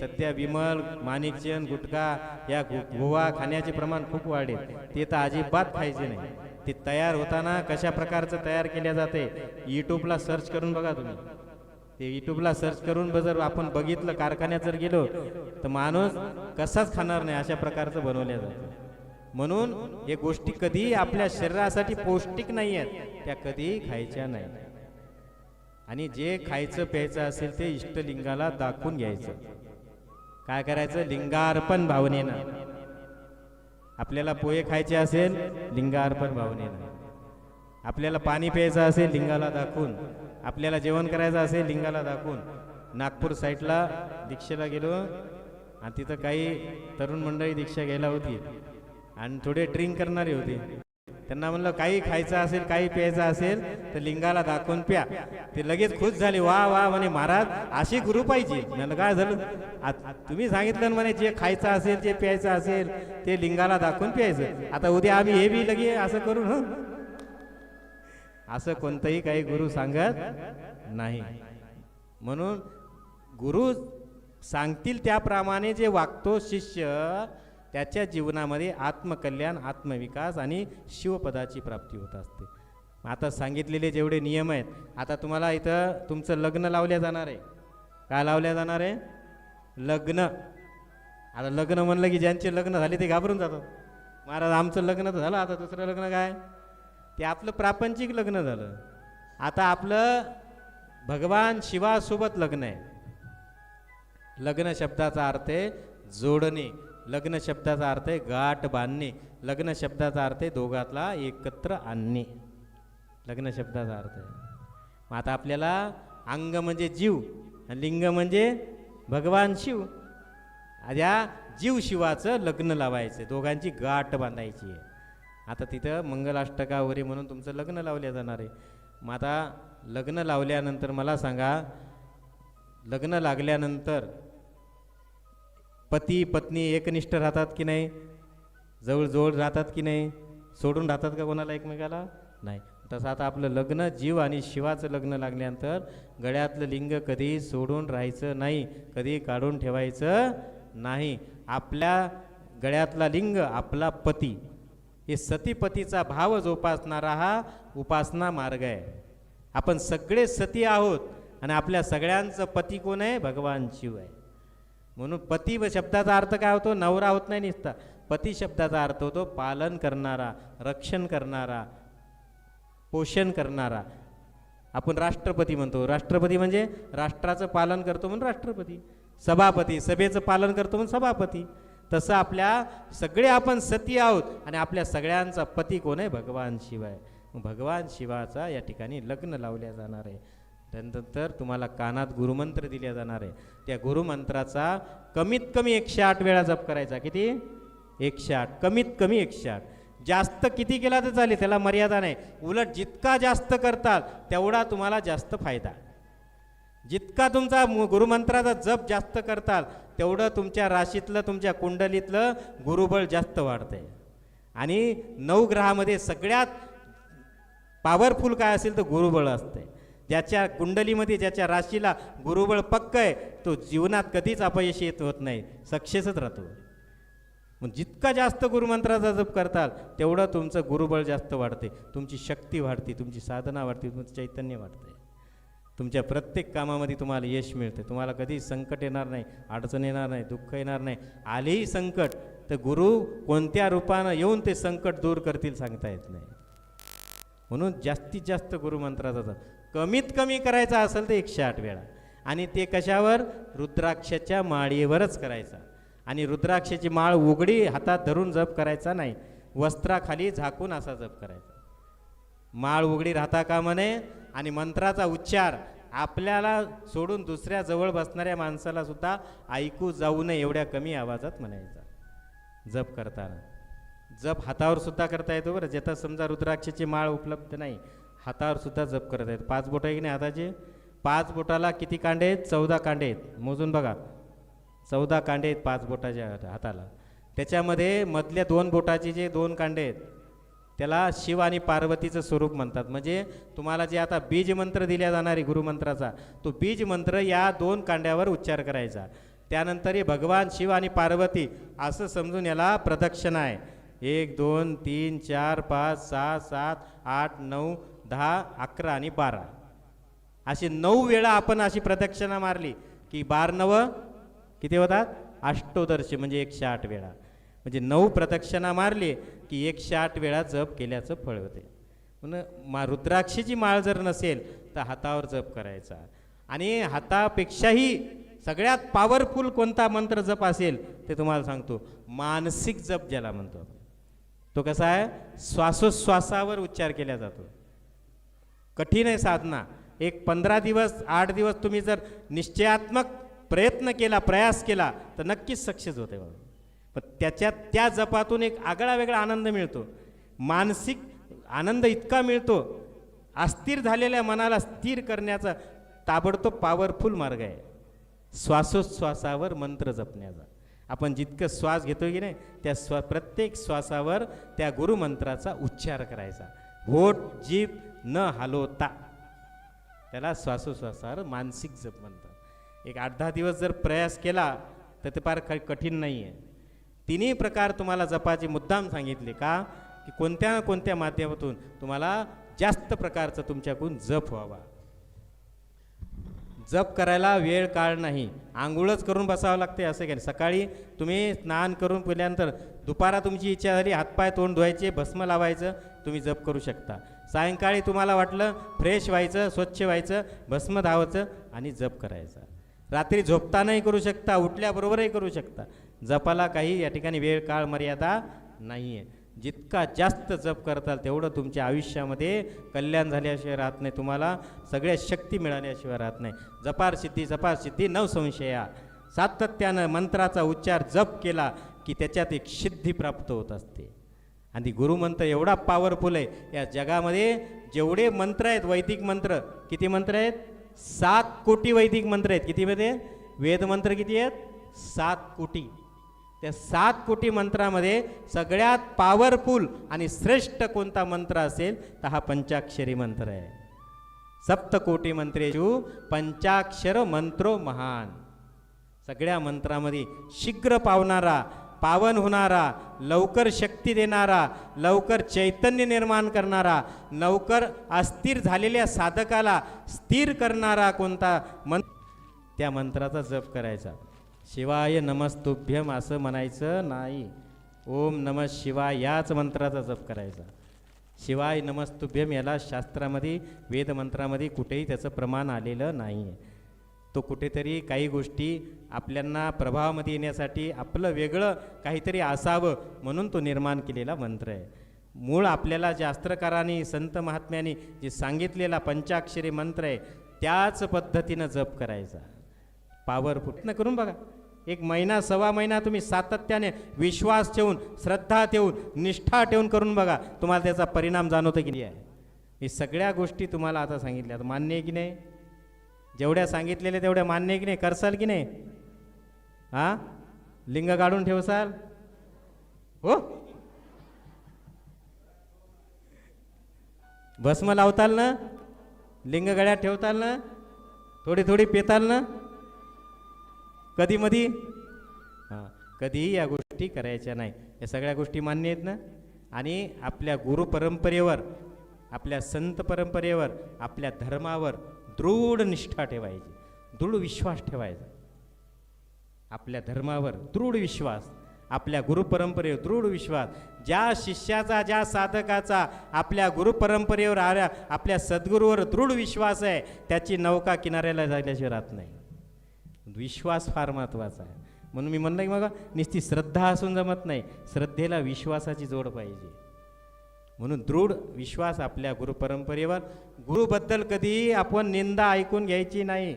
सध्या विमल माणिकचंद गुटखा या गोवा खाण्याचे प्रमाण खूप वाढेल. ते तर अजिबात खायचे नाही. ते तयार होताना कशा प्रकारचं तयार केले जाते यूट्यूबला सर्च करून बघा तुम्ही. ते यूट्यूबला सर्च करून जर आपण बघितलं कारखान्यात जर गेलो तर माणूस कसाच खाणार नाही अशा प्रकारचं बनवल्या जातं. म्हणून हे गोष्टी कधीही आपल्या शरीरासाठी पौष्टिक नाही आहेत त्या कधीही खायच्या नाही. आणि जे खायचं प्यायचं असेल ते इष्टलिंगाला दाखवून घ्यायचं. काय करायचं? लिंगार्पण भावनेनं. आपल्याला पोहे खायचे असेल लिंगार्पण भावनेनं. आपल्याला पाणी प्यायचं असेल लिंगाला दाखवून. आपल्याला जेवण करायचं असेल लिंगाला दाखवून. नागपूर साईडला दीक्षेला गेलो आणि तिथं काही तरुण मंडळी दीक्षा घ्यायला होती. आणि थोडे ड्रिंक करणारे होते. त्यांना म्हणलं काही खायचं असेल काही प्यायचं असेल तर लिंगाला दाखवून प्या. ते लगेच खुश झाले वा वा म्हणे महाराज अशी गुरु पाहिजे म्हणलं काय झालं? तुम्ही सांगितलं म्हणे जे खायचं असेल जे प्यायचं असेल ते लिंगाला दाखवून प्यायचं. आता उद्या आम्ही हे बी लगे असं करू हं असं कोणतंही काही गुरु सांगत नाही. म्हणून गुरु सांगतील त्याप्रमाणे जे वागतो शिष्य त्याच्या जीवनामध्ये आत्मकल्याण आत्मविकास आणि शिवपदाची प्राप्ती होत असते. आता सांगितलेले जेवढे नियम आहेत आता तुम्हाला इथं तुमचं लग्न लावल्या जाणार आहे. काय लावल्या जाणार आहे? लग्न. आता लग्न म्हणलं की ज्यांचे लग्न झाले ते घाबरून जातात. महाराज आमचं लग्न तर झालं आता दुसरं लग्न काय? ते आपलं प्रापंचिक लग्न झालं. आता आपलं भगवान शिवासोबत लग्न आहे. लग्न शब्दाचा अर्थ आहे जोडणे. लग्न शब्दाचा अर्थ आहे गाठ बांधणे. लग्न शब्दाचा अर्थ आहे दोघातला एकत्र आणणे. लग्न शब्दाचा अर्थ आहे. मग आता आपल्याला अंग म्हणजे जीव लिंग म्हणजे भगवान शिव. या जीव शिवाचं लग्न लावायचं दोघांची गाठ बांधायची आहे. आता तिथं मंगलाष्टका वगैरे म्हणून तुमचं लग्न लावल्या जाणार आहे. मग आता लग्न लावल्यानंतर मला सांगा लग्न लागल्यानंतर पती पत्नी एकनिष्ठ राहतात की नाही? जवळजवळ राहतात की नाही? सोडून राहतात का कोणाला एकमेकाला? नाही. तसं आता आपलं लग्न जीव आणि शिवाचं लग्न लागल्यानंतर गळ्यातलं लिंग कधी सोडून राहायचं नाही कधी काढून ठेवायचं नाही. आपल्या गळ्यातला लिंग आपला पती. हे सतीपतीचा भाव जोपासणारा हा उपासना मार्ग आहे. आपण सगळे सती आहोत आणि आपल्या सगळ्यांचं पती कोण आहे? भगवान शिव आहे. म्हणून पती व शब्दाचा अर्थ काय होतो? नवरा होत नाही निसता. पती शब्दाचा अर्थ होतो पालन करणारा रक्षण करणारा पोषण करणारा. आपण राष्ट्रपती म्हणतो. राष्ट्रपती म्हणजे राष्ट्राचं पालन करतो म्हणून राष्ट्रपती. सभापती सभेचं पालन करतो म्हणून सभापती. तसं आपल्या सगळे आपण सती आहोत आणि आपल्या सगळ्यांचा पती कोण आहे? भगवान शिवाय. भगवान शिवाचा या ठिकाणी लग्न लावल्या जाणार आहे. त्यानंतर तुम्हाला कानात गुरुमंत्र दिले जाणार आहे. त्या गुरुमंत्राचा कमीत कमी एकशे आठ वेळा जप करायचा. किती? एकशे आठ. कमीत कमी एकशे आठ. जास्त किती केला तर चालेल? त्याला मर्यादा नाही. उलट जितका जास्त करताल तेवढा तुम्हाला जास्त फायदा. जितका तुमचा मु- गुरुमंत्राचा जप जास्त करताल तेवढं तुमच्या राशीतलं तुमच्या कुंडलीतलं गुरुबळ जास्त वाढतंय. आणि नऊ ग्रहामध्ये सगळ्यात पॉवरफुल काय असेल तर गुरुबळ असतंय. ज्याच्या कुंडलीमध्ये ज्याच्या राशीला गुरुबळ पक्क आहे तो जीवनात कधीच अपयशी येत होत नाही. सक्सेसच राहतो. मग जितका जास्त गुरुमंत्राचा जप करताल तेवढं तुमचं गुरुबळ जास्त वाढते. तुमची शक्ती वाढते तुमची साधना वाढते तुमचं चैतन्य वाढते तुमच्या प्रत्येक कामामध्ये तुम्हाला यश मिळते तुम्हाला कधी संकट येणार नाही अडचण येणार नाही दुःख येणार नाही. आलेही संकट तर गुरु कोणत्या रूपानं येऊन ते संकट दूर करतील सांगता येत नाही. म्हणून जास्तीत जास्त गुरुमंत्राचा जप. कमीत कमी करायचा असेल तर एकशे आठ वेळा. आणि ते कशावर? रुद्राक्षाच्या माळीवरच करायचा. आणि रुद्राक्षाची माळ उघडी हातात धरून जप करायचा नाही. वस्त्राखाली झाकून असा जप करायचा. माळ उघडी राहता का नये. आणि मंत्राचा उच्चार आपल्याला सोडून दुसऱ्या जवळ बसणाऱ्या माणसाला सुद्धा ऐकू जाऊ नये एवढ्या कमी आवाजात म्हणायचा. जप करताना. जप हातावर सुद्धा करता येतो बरं. ज्याचा समजा रुद्राक्षाची माळ उपलब्ध नाही. हातावर सुद्धा जप करत आहेत. पाच बोट आहे की नाही हाताचे? पाच बोटाला किती कांडे आहेत? चौदा कांडे आहेत. मोजून बघा. चौदा कांडे आहेत पाच बोटाच्या हाताला. त्याच्यामध्ये मधल्या दोन बोटाचे जे दोन कांडे आहेत त्याला शिव आणि पार्वतीचं स्वरूप म्हणतात. म्हणजे तुम्हाला जे आता बीज मंत्र दिल्या जाणारे गुरुमंत्राचा तो बीज मंत्र या दोन कांड्यावर उच्चार करायचा. त्यानंतर हे भगवान शिव आणि पार्वती असं समजून याला प्रदक्षिणा आहे. एक दोन तीन चार पाच सहा सात आठ नऊ दहा अकरा आणि बारा. अशी नऊ वेळा आपण अशी प्रदक्षिणा मारली की बार नव किती होतात? अष्टोदर्शी म्हणजे एकशे आठ वेळा. म्हणजे नऊ प्रदक्षिणा मारली की एकशे आठ वेळा जप केल्याचं फळ होते. म्हणून मा रुद्राक्षीची माळ जर नसेल तर हातावर जप करायचा. आणि हातापेक्षाही सगळ्यात पॉवरफुल कोणता मंत्र जप असेल ते तुम्हाला सांगतो. मानसिक जप ज्याला म्हणतो. तो कसा आहे? श्वासोश्वासावर उच्चार केला जातो. कठीण आहे साधना. एक पंधरा दिवस आठ दिवस तुम्ही जर निश्चयात्मक प्रयत्न केला प्रयास केला तर नक्कीच सक्सेस होते बाबा. पण त्याच्यात त्या जपातून एक आगळा वेगळा आनंद मिळतो. मानसिक आनंद इतका मिळतो अस्थिर झालेल्या मनाला स्थिर करण्याचा ताबडतोब पॉवरफुल मार्ग आहे. श्वासोच्छ्वासावर मंत्र जपण्याचा. आपण जितकं श्वास घेतो की नाही त्या स्वा प्रत्येक श्वासावर त्या गुरुमंत्राचा उच्चार करायचा. होठ जीभ न हलवता त्याला श्वासोश्वासावर मानसिक जप म्हणतात. एक आठ दहा दिवस जर प्रयास केला तर ते फार कठीण नाही आहे तिन्ही प्रकार तुम्हाला जपाचे मुद्दाम सांगितले का? की कोणत्या ना कोणत्या माध्यमातून तुम्हाला जास्त प्रकारचा तुमच्याकडून जप व्हावा. जप करायला वेळ काळ नाही. आंघोळच करून बसावं लागते असं काय नाही. सकाळी तुम्ही स्नान करून पिल्यानंतर दुपारा तुमची इच्छा झाली हातपाय तोंड धुवायचे भस्म लावायचं तुम्ही जप करू शकता. सायंकाळी तुम्हाला वाटलं फ्रेश व्हायचं स्वच्छ व्हायचं भस्म धावायचं आणि जप करायचा. रात्री झोपतानाही करू शकता उठल्याबरोबरही करू शकता. जपाला काही या ठिकाणी वेळ काळ मर्यादा नाही आहे जितका जास्त जप करताल तेवढं तुमच्या आयुष्यामध्ये कल्याण झाल्याशिवाय राहत नाही. तुम्हाला सगळ्या शक्ती मिळाल्याशिवाय राहत नाही. जपार सिद्धी जपार सिद्धी नवसंशया सातत्यानं मंत्राचा उच्चार जप केला की त्याच्यात एक सिद्धी प्राप्त होत असते. आणि गुरुमंत्र एवढा पॉवरफुल आहे. या जगामध्ये जेवढे मंत्र आहेत वैदिक मंत्र किती मंत्र आहेत? सात कोटी वैदिक मंत्र आहेत. कितीमध्ये वेदमंत्र किती आहेत? सात कोटी. त्या सात कोटी मंत्रामध्ये सगळ्यात पॉवरफुल आणि श्रेष्ठ कोणता मंत्र असेल तर हा पंचाक्षरी मंत्र आहे. सप्तकोटी मंत्रेशू पंचाक्षर मंत्रो महान. सगळ्या मंत्रामध्ये शीघ्र पावणारा पावन होणारा लवकर शक्ती देणारा लवकर चैतन्य निर्माण करणारा लवकर अस्थिर झालेल्या साधकाला स्थिर करणारा कोणता मन त्या मंत्राचा जप करायचा. शिवाय नमस्तुभ्यम असं म्हणायचं नाही. ओम नम शिवाय याच मंत्राचा जप करायचा. शिवाय नमस्तुभ्यम याला शास्त्रामध्ये वेदमंत्रामध्ये कुठेही त्याचं प्रमाण आलेलं नाही आहे तो कुठेतरी काही गोष्टी आपल्यांना प्रभावामध्ये येण्यासाठी आपलं वेगळं काहीतरी असावं म्हणून तो निर्माण केलेला मंत्र आहे. मूळ आपल्याला शास्त्रकारांनी संत महात्म्यांनी जे सांगितलेला पंचाक्षरी मंत्र आहे त्याच पद्धतीनं जप करायचा. पावर पॉवरफुल करून बघा. एक महिना सव्वा महिना तुम्ही सातत्याने विश्वास ठेवून श्रद्धा ठेवून निष्ठा ठेवून करून बघा तुम्हाला त्याचा परिणाम जाणवतो की नाही आहे. मी सगळ्या गोष्टी तुम्हाला आता सांगितल्या. मान्य आहे की नाही? जेवढ्या सांगितलेल्या तेवढ्या मान्य आहे की नाही? करसाल की नाही? हा? लिंग काढून ठेवसाल? हो? भस्म लावताल ना? लिंग गळ्यात ठेवताल ना? थोडी थोडी पेताल ना? कधी मधी? हां कधीही या गोष्टी करायच्या नाही. या सगळ्या गोष्टी मान्य आहेत ना? आणि आपल्या गुरु परंपरेवर आपल्या संत परंपरेवर आपल्या धर्मावर दृढ निष्ठा ठेवायची. दृढ विश्वास ठेवायचा. आपल्या धर्मावर दृढ विश्वास आपल्या गुरुपरंपरेवर दृढ विश्वास ज्या शिष्याचा ज्या साधकाचा आपल्या गुरुपरंपरेवर आल्या आपल्या सद्गुरूवर दृढ विश्वास आहे त्याची नौका किनाऱ्याला जायल्याशिवाय राहत नाही. विश्वास फार महत्त्वाचा आहे. म्हणून मी म्हणलं की बघा नुसती श्रद्धा असून जमत नाही श्रद्धेला विश्वासाची जोड पाहिजे. म्हणून दृढ विश्वास आपल्या गुरुपरंपरेवर गुरुबद्दल कधीही आपण निंदा ऐकून घ्यायची नाही.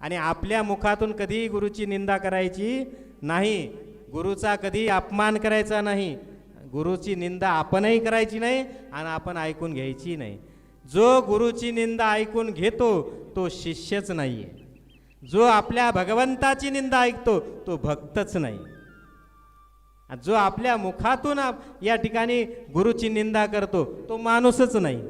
आणि आपल्या मुखातून कधीही गुरुची निंदा करायची नाही. गुरुचा कधी अपमान करायचा नाही. गुरुची निंदा आपणही करायची नाही आणि आपण ऐकून घ्यायची नाही. जो गुरुची निंदा ऐकून घेतो तो शिष्यच नाही आहे जो आपल्या भगवंताची निंदा ऐकतो तो भक्तच नाही. जो आपल्या मुखातून आप- या ठिकाणी गुरुची निंदा करतो तो माणूसच नाही.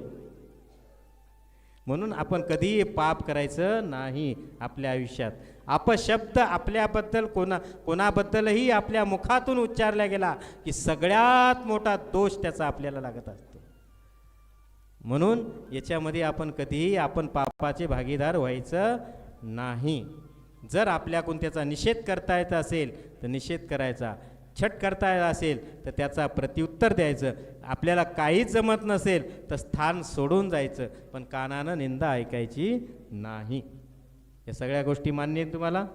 म्हणून आपण कधीही पाप करायचं नाही आपल्या आयुष्यात. अपशब्द आपल्याबद्दल कोणा कोणाबद्दलही आपल्या मुखातून उच्चारला गेला की सगळ्यात मोठा दोष त्याचा आपल्याला लागत असतो. म्हणून याच्यामध्ये आपण कधीही आपण पापाचे भागीदार व्हायचं नाही. जर आपल्याकडून त्याचा निषेध करता येत असेल तर निषेध करायचा. छट करता असेल तर त्याचा प्रत्युत्तर द्यायचं. आपल्याला काहीच जमत नसेल तर स्थान सोडून जायचं. पण कानानं निंदा ऐकायची नाही. या सगळ्या गोष्टी मान्य आहेत तुम्हाला?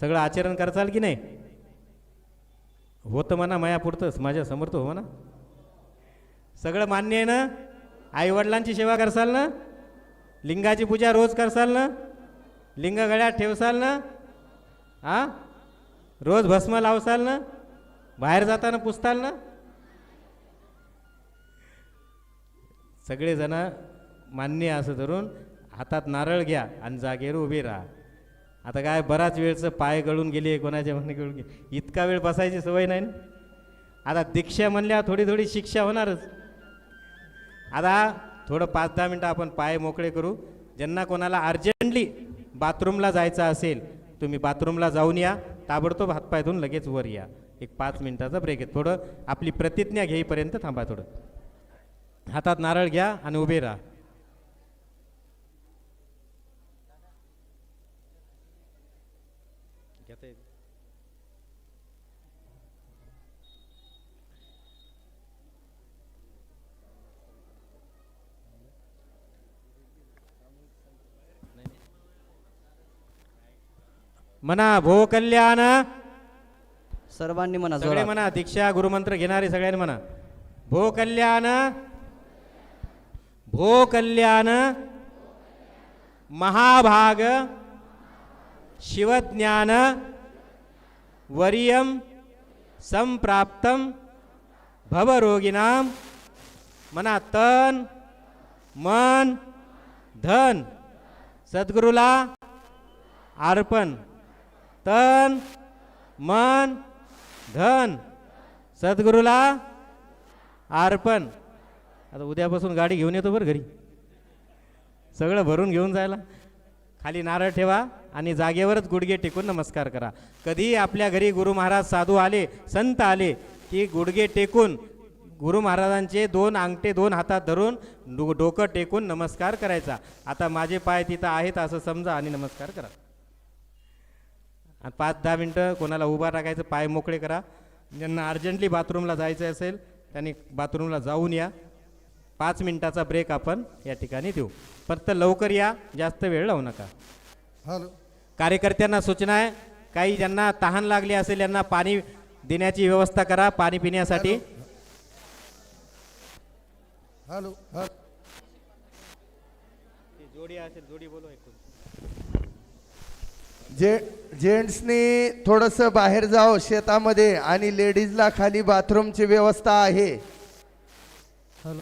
सगळं आचरण करचाल की नाही? होतं म्हणा मायापुरतंच. माझ्यासमोर तर हो म्हणा. सगळं मान्य आहे ना? आईवडिलांची सेवा करसाल ना? लिंगाची पूजा रोज करसाल ना? लिंग गळ्यात ठेवसाल ना? आ? रोज भस्म लावसाल ना? बाहेर जाताना पुसताल ना? सगळेजण मान्य असं धरून हातात नारळ घ्या आणि जागेवर उभे राहा. आता काय बराच वेळचं पाय गळून गेले कोणाच्या म्हणे गळून गेली? इतका वेळ बसायची सवय नाही ना? आता दीक्षा म्हणल्यावर थोडी थोडी शिक्षा होणारच. आता थोडं पाच दहा मिनटं आपण पाय मोकळे करू. ज्यांना कोणाला अर्जंटली बाथरूमला जायचं असेल तुम्ही बाथरूमला जाऊन या. ताबडतोब हातपाय धुवून लगेच वर या. एक पाच मिनिटाचा ब्रेक आहे. थोडं आपली प्रतिज्ञा घेईपर्यंत थांबा थोडं. हातात नारळ घ्या आणि उभे राहा घेता येईल. म्हणा भो कल्याण. सर्वांनी म्हणा सगळे. म्हणा दीक्षा गुरुमंत्र घेणारे सगळ्यांनी म्हणा भो कल्याण. भो कल्याण. महाभाग. शिवज्ञान. वरियम. संप्राप्तम. भवरोगिणाम. म्हणा तन. मन. धन. सद्गुरूला. अर्पण. तन मन धन. सद्गुरूला अर्पण. आता उद्यापासून गाडी घेऊन येतो बरं घरी. सगळं भरून घेऊन जायला. खाली नारळ ठेवा आणि जागेवरच गुडघे टेकून नमस्कार करा. कधीही आपल्या घरी गुरु महाराज साधू आले संत आले की गुडघे टेकून गुरु महाराजांचे दोन अंगठे दोन हातात धरून डो- डोकं टेकून नमस्कार करायचा. आता माझे पाय तिथं आहेत असं समजा आणि नमस्कार करा. आणि पाच दहा मिनटं कोणाला उभा टाकायचं पाय मोकळे करा. ज्यांना अर्जंटली बाथरूमला जायचं असेल त्यांनी बाथरूमला जाऊन या. पाच मिनिटाचा ब्रेक आपण या ठिकाणी देऊ. फक्त लवकर या जास्त वेळ लावू नका. हॅलो. कार्यकर्त्यांना सूचना आहे काही ज्यांना तहान लागली असेल यांना पाणी देण्याची व्यवस्था करा पाणी पिण्यासाठी. हॅलो. जोडी असेल जोडी बोलू जे जेंट्सनी थोडंसं बाहेर जावं शेतामध्ये आणि लेडीजला खाली बाथरूमची व्यवस्था आहे. हॅलो.